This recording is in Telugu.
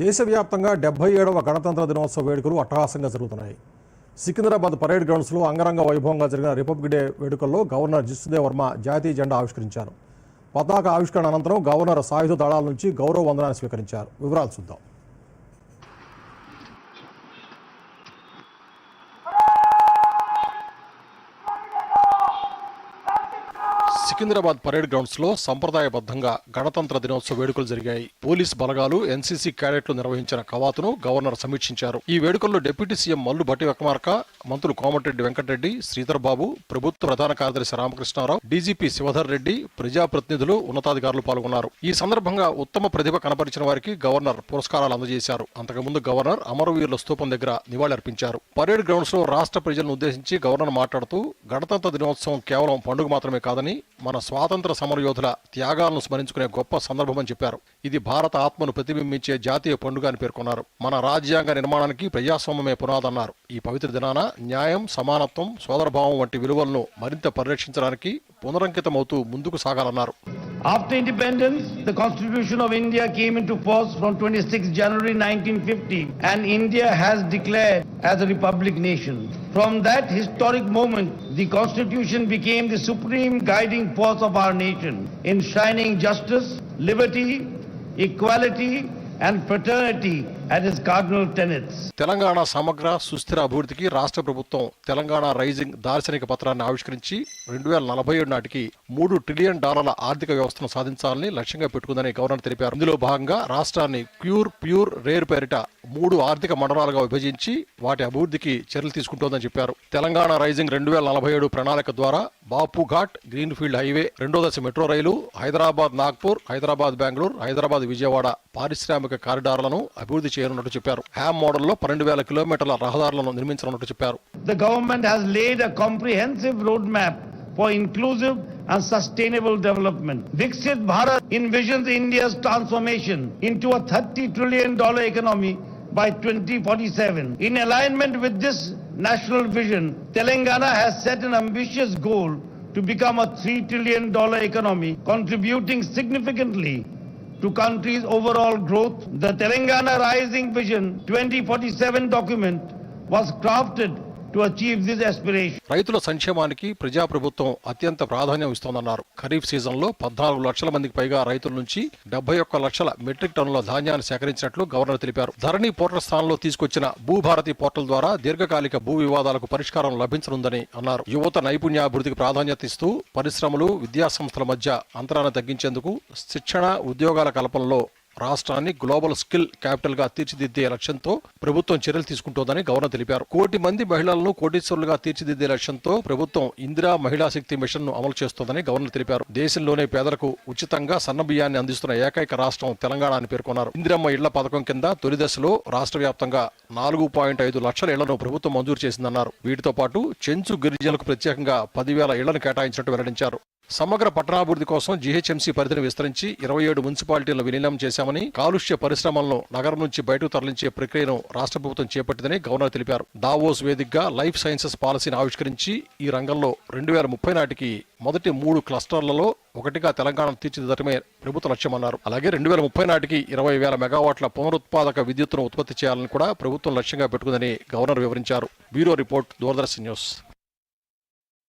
దేశవ్యాప్తంగా డెబ్బై ఏడవ గణతంత్ర దినోత్సవ వేడుకలు అట్టహాసంగా జరుగుతున్నాయి. సికింద్రాబాద్ పరేడ్ గ్రౌండ్స్లో అంగరంగ వైభవంగా జరిగిన రిపబ్లిక్ డే వేడుకల్లో గవర్నర్ జిష్ణుదేవ్ వర్మ జాతీయ జెండా ఆవిష్కరించారు. పతాక ఆవిష్కరణ అనంతరం గవర్నర్ సాయుధ దళాల నుంచి గౌరవ వందనాన్ని స్వీకరించారు. వివరాలు చూద్దాం. సికింద్రాబాద్ పరేడ్ గ్రౌండ్స్లో సంప్రదాయబద్ధంగా గణతంత్ర దినోత్సవ వేడుకలు జరిగాయి. పోలీస్ బలగాలు ఎన్సీసీ క్యాడెట్లు నిర్వహించిన కవాతును గవర్నర్ సమీక్షించారు. ఈ వేడుకల్లో డిప్యూటీ సీఎం మల్లు భట్టి వెకమార్క మంత్రులు కోమటిరెడ్డి వెంకటరెడ్డి శ్రీధర్ బాబు ప్రభుత్వ ప్రధాన కార్యదర్శి రామకృష్ణారావు డీజీపీ శివధర్ రెడ్డి ప్రజాప్రతినిధులు ఉన్నతాధికారులు పాల్గొన్నారు. ఈ సందర్భంగా ఉత్తమ ప్రతిభ కనపరిచిన వారికి గవర్నర్ పురస్కారాలు అందజేశారు. అంతకుముందు గవర్నర్ అమరవీరుల స్తూపం దగ్గర నివాళులర్పించారు. పరేడ్ గ్రౌండ్స్లో రాష్ట్ర ప్రజలను ఉద్దేశించి గవర్నర్ మాట్లాడుతూ గణతంత్ర దినోత్సవం కేవలం పండుగ మాత్రమే కాదని మన స్వాతంత్ర సమరయోధుల త్యాగాలను స్మరించుకునే గొప్ప సందర్భమని చెప్పారు. ఇది భారత ఆత్మను ప్రతిబింబించే జాతీయ పండుగ అని పేర్కొన్నారు. మన రాజ్యాంగ నిర్మాణానికి ప్రజాస్వామ్యమే పునాదన్నారు. ఈ పవిత్ర దినాన న్యాయం సమానత్వం సోదరభావం వంటి విలువలను మరింత పరిరక్షించడానికి పునరంకితమవుతూ ముందుకు సాగాలన్నారు. After independence, the Constitution of India came into force from 26 January 1950 and India has declared as a republic nation. From that historic moment, the Constitution became the supreme guiding force of our nation, enshrining justice, liberty, equality and fraternity Telangana సమగ్ర సుస్థిర అభివృద్ధికి రాష్ట్ర ప్రభుత్వం తెలంగాణ రైజింగ్ దార్శనిక పత్రాన్ని ఆవిష్కరించి రెండు వేల నలభై ఏడు నాటికి మూడు ట్రిలియన్ డాలర్ల ఆర్థిక వ్యవస్థను సాధించాలని లక్ష్యంగా పెట్టుకుందని గవర్నర్ తెలిపారు. ఇందులో భాగంగా రాష్ట్రాన్ని క్యూర్ ప్యూర్ రేర్ పేరిట మూడు ఆర్థిక మండలాలుగా విభజించి వాటి అభివృద్ధికి చర్యలు తీసుకుంటోందని చెప్పారు. తెలంగాణ రైజింగ్ రెండు వేల నలభై ఏడు ప్రణాళిక ద్వారా బాపుఘాట్ గ్రీన్ఫీల్డ్ హైవే రెండో దశ మెట్రో రైలు హైదరాబాద్ నాగ్పూర్ హైదరాబాద్ బెంగళూరు హైదరాబాద్ విజయవాడ పారిశ్రామిక కారిడార్లను అభివృద్ధి చేయనున్నట్టు చెప్పారు హ్యామ్ మోడల్లో పన్నెండు వేల కిలోమీటర్ల రహదారులను నిర్మించనున్నట్టు చెప్పారు The government has laid a comprehensive roadmap for inclusive and sustainable development. Viksit Bharat envisions India's transformation into a 30 trillion dollar economy by 2047. In alignment with this national vision, Telangana has set an ambitious goal to become a 3 trillion economy, contributing significantly to country's overall growth. The Telangana Rising Vision 2047 document was crafted రైతుల సంక్షేమానికి ప్రజాప్రభుత్వం అత్యంత ప్రాధాన్యం ఇస్తోందన్నారు. ఖరీఫ్ సీజన్లో పద్నాలుగు లక్షల మందికి పైగా రైతుల నుంచి డెబ్బై ఒక్క లక్షల మెట్రిక్ టన్నుల ధాన్యాన్ని సేకరించినట్లు గవర్నర్ తెలిపారు. ధరణి పోర్టల్ స్థానంలో తీసుకొచ్చిన భూభారతి పోర్టల్ ద్వారా దీర్ఘకాలిక భూ వివాదాలకు పరిష్కారం లభించనుందని అన్నారు. యువత నైపుణ్యాభివృద్ధికి ప్రాధాన్యత ఇస్తూ పరిశ్రమలు విద్యాసంస్థల మధ్య అంతరాన్ని తగ్గించేందుకు శిక్షణ ఉద్యోగాల కల్పనలో రాష్ట్రాన్ని గ్లోబల్ స్కిల్ క్యాపిటల్గా తీర్చిదిద్దే లక్ష్యంతో ప్రభుత్వం చర్యలు తీసుకుంటోందని గవర్నర్ తెలిపారు. కోటి మంది మహిళలను కోటీశ్వరులుగా తీర్చిదిద్దే లక్ష్యంతో ప్రభుత్వం ఇందిరా మహిళా శక్తి మిషన్ను అమలు చేస్తోందని గవర్నర్ తెలిపారు. దేశంలోనే పేదలకు ఉచితంగా సన్నబియ్యాన్ని అందిస్తున్న ఏకైక రాష్ట్రం తెలంగాణ అని పేర్కొన్నారు. ఇందిరమ్మ ఇళ్ళ పథకం కింద తొలి దశలో రాష్ట్ర వ్యాప్తంగా నాలుగు పాయింట్ ఐదు లక్షల ఇళ్ళను ప్రభుత్వం మంజూరు చేసిందన్నారు. వీటితో పాటు చెంచు గిరిజనులకు ప్రత్యేకంగా పదివేల ఇళ్ళను కేటాయించినట్టు వెల్లడించారు. సమగ్ర పట్టణాభివృద్ధి కోసం జీహెచ్ఎంసీ పరిధిని విస్తరించి ఇరవై ఏడు మున్సిపాలిటీలను విలీనం చేశామని కాలుష్య పరిశ్రమలను నగరం నుంచి బయటకు తరలించే ప్రక్రియను రాష్ట్ర ప్రభుత్వం చేపట్టిందని గవర్నర్ తెలిపారు. దావోస్ వేదికగా లైఫ్ సైన్సెస్ పాలసీని ఆవిష్కరించి ఈ రంగంలో రెండు వేల ముప్పై నాటికి మొదటి మూడు క్లస్టర్లలో ఒకటిగా తెలంగాణ తీర్చిదిద్దటమే ప్రభుత్వ లక్ష్యమన్నారు. అలాగే రెండు వేల ముప్పై నాటికి ఇరవై వేల మెగావాట్ల పునరుత్పాదక విద్యుత్తును ఉత్పత్తి చేయాలని కూడా ప్రభుత్వం లక్ష్యంగా పెట్టుకుందని గవర్నర్ వివరించారు. Bureau report Doordarshan news.